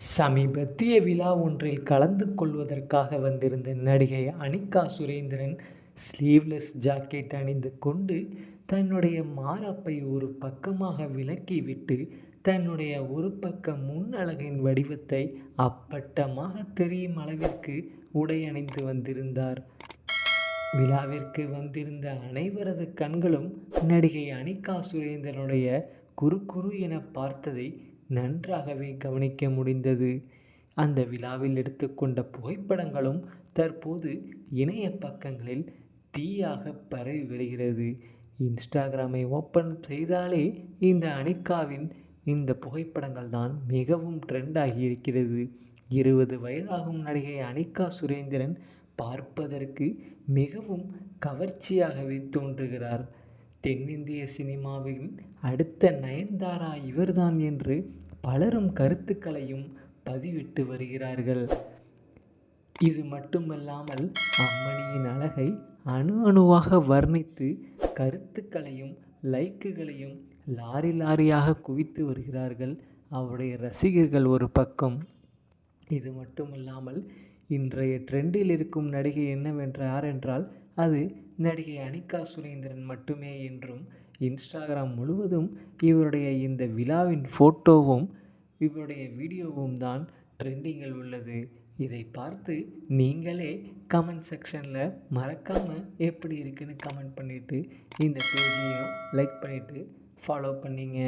சமீபத்திய விழா ஒன்றில் கலந்து கொள்வதற்காக வந்திருந்த நடிகை அனிகா சுரேந்திரன் ஸ்லீவ்லெஸ் ஜாக்கெட் அணிந்து கொண்டு தன்னுடைய மாறாப்பை ஒரு பக்கமாக விலக்கிவிட்டு தன்னுடைய ஒரு பக்க முன் அழகின் வடிவத்தை அப்பட்டமாக தெரியும் அளவிற்கு உடை அணிந்து வந்திருந்தார். விழாவிற்கு வந்திருந்த அனைவரது கண்களும் நடிகை அனிகா சுரேந்திரனுடைய குறு குறு என பார்த்ததை நன்றாகவே கவனிக்க முடிந்தது. அந்த விழாவில் எடுத்துக்கொண்ட புகைப்படங்களும் தற்போது இணைய பக்கங்களில் தீயாக பரவி வருகிறது. இன்ஸ்டாகிராமை ஓப்பன் செய்தாலே இந்த அனிகாவின் இந்த புகைப்படங்கள் தான் மிகவும் ட்ரெண்டாகி இருக்கிறது. இருபது வயதாகும் நடிகை அனிகா சுரேந்திரன் பார்ப்பதற்கு மிகவும் கவர்ச்சியாகவே தோன்றுகிறார். தென்னிந்திய சினிமாவில் அடுத்த நயன்தாரா இவர்தான் என்று பலரும் கருத்துக்களையும் பதிவிட்டு வருகிறார்கள். இது மட்டுமல்லாமல் அம்மணியின் அழகை அணு அணுவாக வர்ணித்து கருத்துக்களையும் லைக்குகளையும் லாரி லாரியாக குவித்து வருகிறார்கள். அவருடைய ரசிகர்கள் ஒரு பக்கம். இது மட்டுமல்லாமல் இன்றைய ட்ரெண்டில் இருக்கும் நடிகை என்னவென்ற யாரென்றால் அது நடிகை அனிகா சுரேந்திரன் மட்டுமே என்றும் இன்ஸ்டாகிராம் முழுவதும் இவருடைய இந்த விழாவின் ஃபோட்டோவும் இவருடைய வீடியோவும் தான் ட்ரெண்டிங்கில் உள்ளது. இதை பார்த்து நீங்களே கமெண்ட் செக்ஷனில் மறக்காமல் எப்படி இருக்குன்னு கமெண்ட் பண்ணிவிட்டு இந்த பேஜையும் லைக் பண்ணிவிட்டு ஃபாலோ பண்ணிங்க.